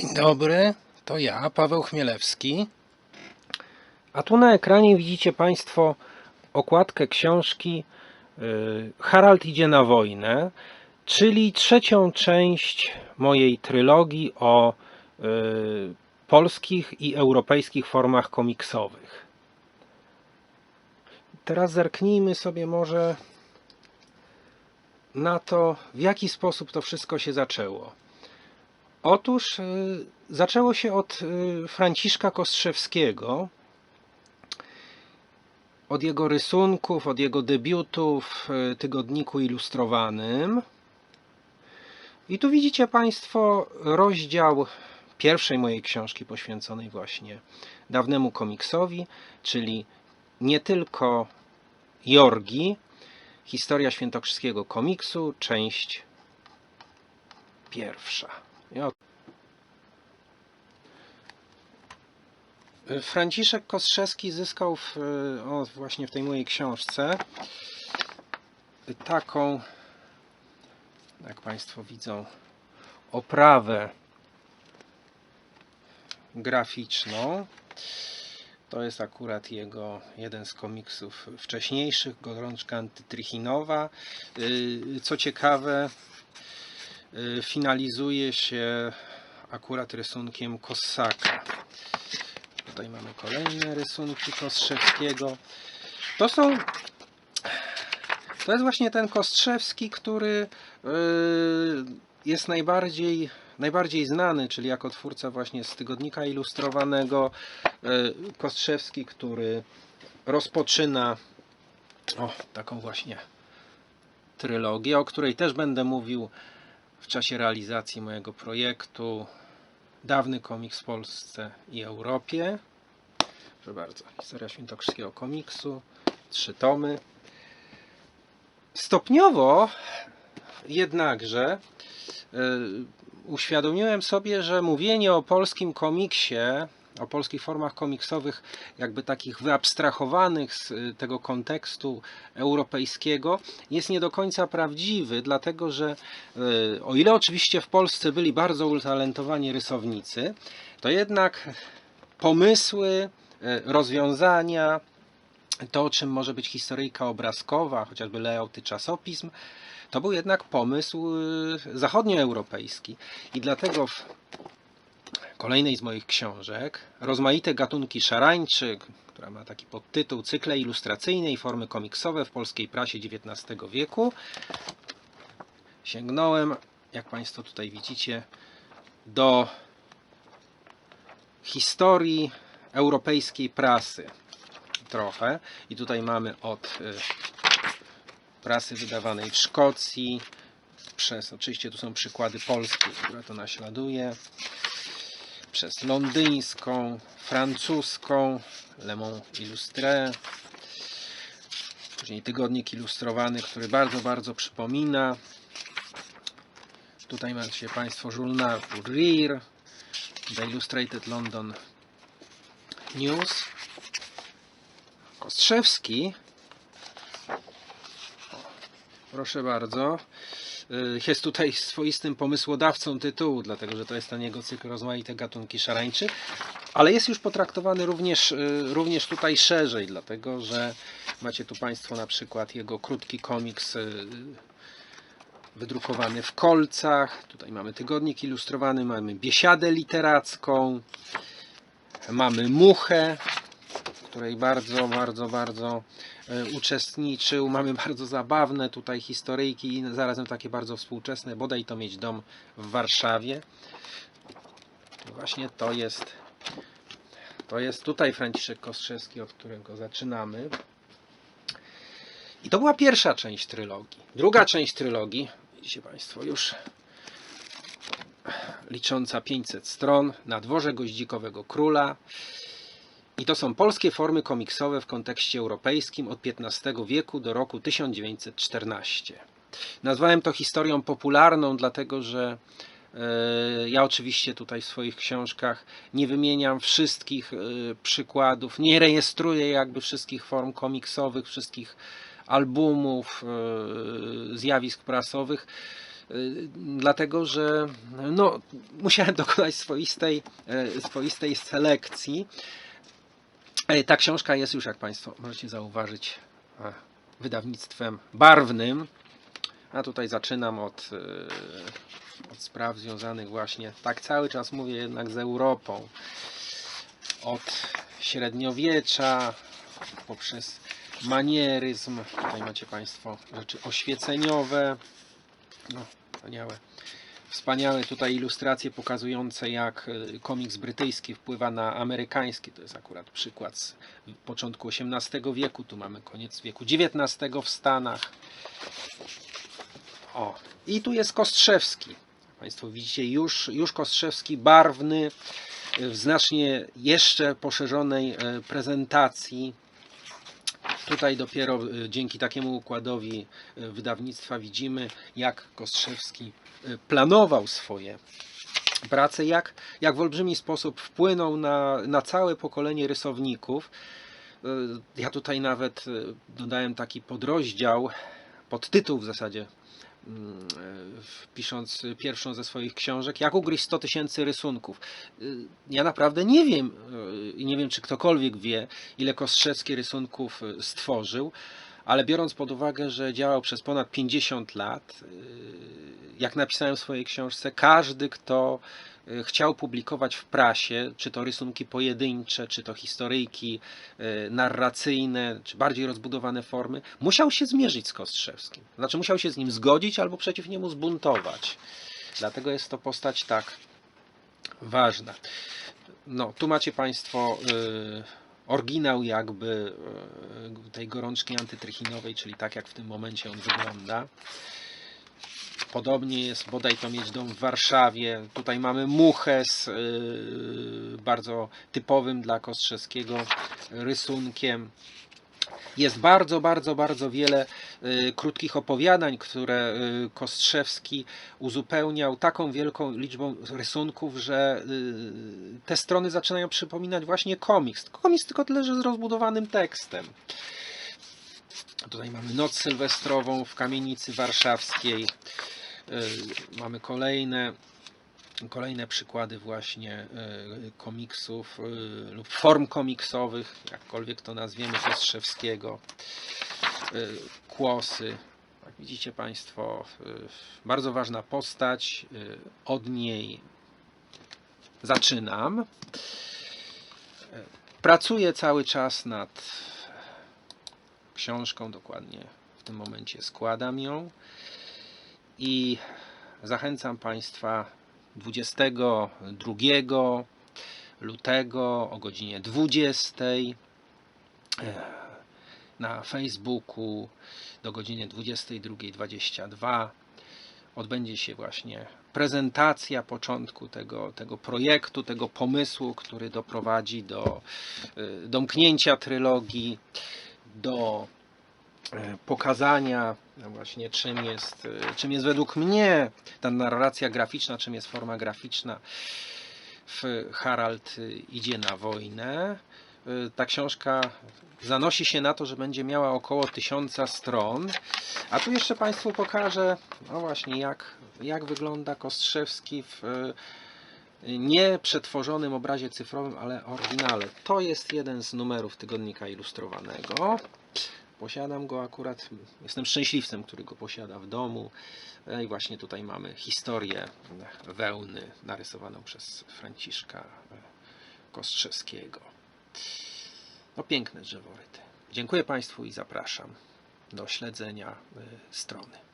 Dzień dobry, to ja, Paweł Chmielewski. A tu na ekranie widzicie Państwo okładkę książki y, Harald idzie na wojnę, czyli trzecią część mojej trylogii o y, polskich i europejskich formach komiksowych. Teraz zerknijmy sobie może na to, w jaki sposób to wszystko się zaczęło. Otóż y, zaczęło się od y, Franciszka Kostrzewskiego, od jego rysunków, od jego debiutu w y, tygodniku ilustrowanym. I tu widzicie Państwo rozdział pierwszej mojej książki poświęconej właśnie dawnemu komiksowi, czyli nie tylko Jorgi, historia świętokrzyskiego komiksu, część pierwsza. O- Franciszek Kostrzewski zyskał w, o, właśnie w tej mojej książce taką, jak Państwo widzą, oprawę graficzną. To jest akurat jego jeden z komiksów wcześniejszych, Gorączka Antytrychinowa. Yy, Co ciekawe, finalizuje się akurat rysunkiem Kossaka. Tutaj mamy kolejne rysunki Kostrzewskiego. To są. To jest właśnie ten Kostrzewski, który yy, jest najbardziej, najbardziej znany, czyli jako twórca właśnie z tygodnika ilustrowanego. Yy, Kostrzewski, który rozpoczyna o, taką właśnie trylogię, o której też będę mówił w czasie realizacji mojego projektu Dawny komiks w Polsce i Europie. Proszę bardzo, historia świętokrzyskiego komiksu, trzy tomy. Stopniowo jednakże y, uświadomiłem sobie, że mówienie o polskim komiksie, o polskich formach komiksowych, jakby takich wyabstrahowanych z y, tego kontekstu europejskiego, jest nie do końca prawdziwy, dlatego że y, o ile oczywiście w Polsce byli bardzo utalentowani rysownicy, to jednak pomysły, y, rozwiązania, to czym może być historyjka obrazkowa, chociażby layouty czasopism, to był jednak pomysł zachodnioeuropejski. I dlatego w kolejnej z moich książek, Rozmaite gatunki szarańczy, która ma taki podtytuł Cykle ilustracyjne i formy komiksowe w polskiej prasie XIX wieku, sięgnąłem, jak Państwo tutaj widzicie, do historii europejskiej prasy trochę. I tutaj mamy od y, prasy wydawanej w Szkocji, przez, oczywiście tu są przykłady Polski, która to naśladuje, przez londyńską, francuską, Le Monde Illustré, później tygodnik ilustrowany, który bardzo, bardzo przypomina. Tutaj macie Państwo Journal pour Rire, The Illustrated London News. Kostrzewski, proszę bardzo, jest tutaj swoistym pomysłodawcą tytułu, dlatego że to jest ten jego cykl rozmaite gatunki szarańczy, ale jest już potraktowany również, y, również tutaj szerzej, dlatego że macie tu Państwo na przykład jego krótki komiks y, wydrukowany w kolcach, tutaj mamy tygodnik ilustrowany, mamy biesiadę literacką, mamy muchę, której bardzo, bardzo, bardzo e, uczestniczył. Mamy bardzo zabawne tutaj historyjki i zarazem takie bardzo współczesne. Bodaj to mieć dom w Warszawie. Właśnie to jest to jest tutaj Franciszek Kostrzewski, od którego zaczynamy. I to była pierwsza część trylogii. Druga część trylogii, widzicie Państwo już licząca 500 stron, na dworze goździkowego króla. I to są polskie formy komiksowe w kontekście europejskim od XV wieku do roku 1914. Nazwałem to historią popularną, dlatego że e, ja oczywiście tutaj w swoich książkach nie wymieniam wszystkich e, przykładów, nie rejestruję jakby wszystkich form komiksowych, wszystkich albumów, e, zjawisk prasowych. Dlatego, że no, musiałem dokonać swoistej, swoistej selekcji. E, Ta książka jest już, jak Państwo możecie zauważyć, e, wydawnictwem barwnym. A tutaj zaczynam od, e, od spraw związanych właśnie, tak cały czas mówię jednak z Europą. Od średniowiecza poprzez manieryzm. Tutaj macie Państwo rzeczy oświeceniowe. No, wspaniałe. Wspaniałe tutaj ilustracje pokazujące jak y, komiks brytyjski wpływa na amerykański. To jest akurat przykład z początku XVIII wieku. Tu mamy koniec wieku XIX w Stanach. O, i tu jest Kostrzewski. Państwo widzicie już, już Kostrzewski barwny w znacznie jeszcze poszerzonej e, prezentacji. Tutaj dopiero y, dzięki takiemu układowi y, wydawnictwa widzimy, jak Kostrzewski planował swoje prace, jak, jak w olbrzymi sposób wpłynął na, na całe pokolenie rysowników. Y, Ja tutaj nawet y, dodałem taki podrozdział, podtytuł w zasadzie, mm, y, pisząc pierwszą ze swoich książek, jak ugryźć 100 tysięcy rysunków. Ja naprawdę nie wiem, nie wiem czy ktokolwiek wie, ile Kostrzewski rysunków stworzył, ale biorąc pod uwagę, że działał przez ponad 50 lat, jak napisałem w swojej książce, każdy, kto y, chciał publikować w prasie, czy to rysunki pojedyncze, czy to historyjki y, narracyjne, czy bardziej rozbudowane formy, musiał się zmierzyć z Kostrzewskim. Znaczy musiał się z nim zgodzić albo przeciw niemu zbuntować. Dlatego jest to postać tak ważna. No, tu macie Państwo y, oryginał jakby tej gorączki antytrychinowej, czyli tak jak w tym momencie on wygląda. Podobnie jest bodaj to mieć dom w Warszawie. Tutaj mamy muchę z y, bardzo typowym dla Kostrzewskiego rysunkiem. Jest bardzo, bardzo, bardzo wiele y, krótkich opowiadań, które y, Kostrzewski uzupełniał taką wielką liczbą rysunków, że y, te strony zaczynają przypominać właśnie komiks. Komiks tylko tyle, że z rozbudowanym tekstem. Tutaj mamy Noc Sylwestrową w kamienicy warszawskiej. Y, Mamy kolejne, kolejne przykłady właśnie y, komiksów y, lub form komiksowych, jakkolwiek to nazwiemy, Kostrzewskiego. Y, Kłosy. Jak widzicie Państwo, bardzo ważna postać. Od niej zaczynam. Pracuję cały czas nad książką, dokładnie w tym momencie składam ją i zachęcam Państwa 22 lutego o godzinie 20 e, na Facebooku do godziny 22.22 odbędzie się właśnie prezentacja początku tego, tego projektu, tego pomysłu, który doprowadzi do e, domknięcia trylogii, do e, pokazania no właśnie czym jest, e, czym jest według mnie ta narracja graficzna, czym jest forma graficzna w Harald y, idzie na wojnę. Y, Ta książka zanosi się na to, że będzie miała około tysiąca stron. A tu jeszcze Państwu pokażę, no właśnie, jak, jak wygląda Kostrzewski w y, nie przetworzonym obrazie cyfrowym, ale oryginale. To jest jeden z numerów tygodnika ilustrowanego. Posiadam go akurat, jestem szczęśliwcem, który go posiada w domu. E, I właśnie tutaj mamy historię wełny narysowaną przez Franciszka e, Kostrzewskiego. No piękne drzeworyty. Dziękuję Państwu i zapraszam do śledzenia e, strony.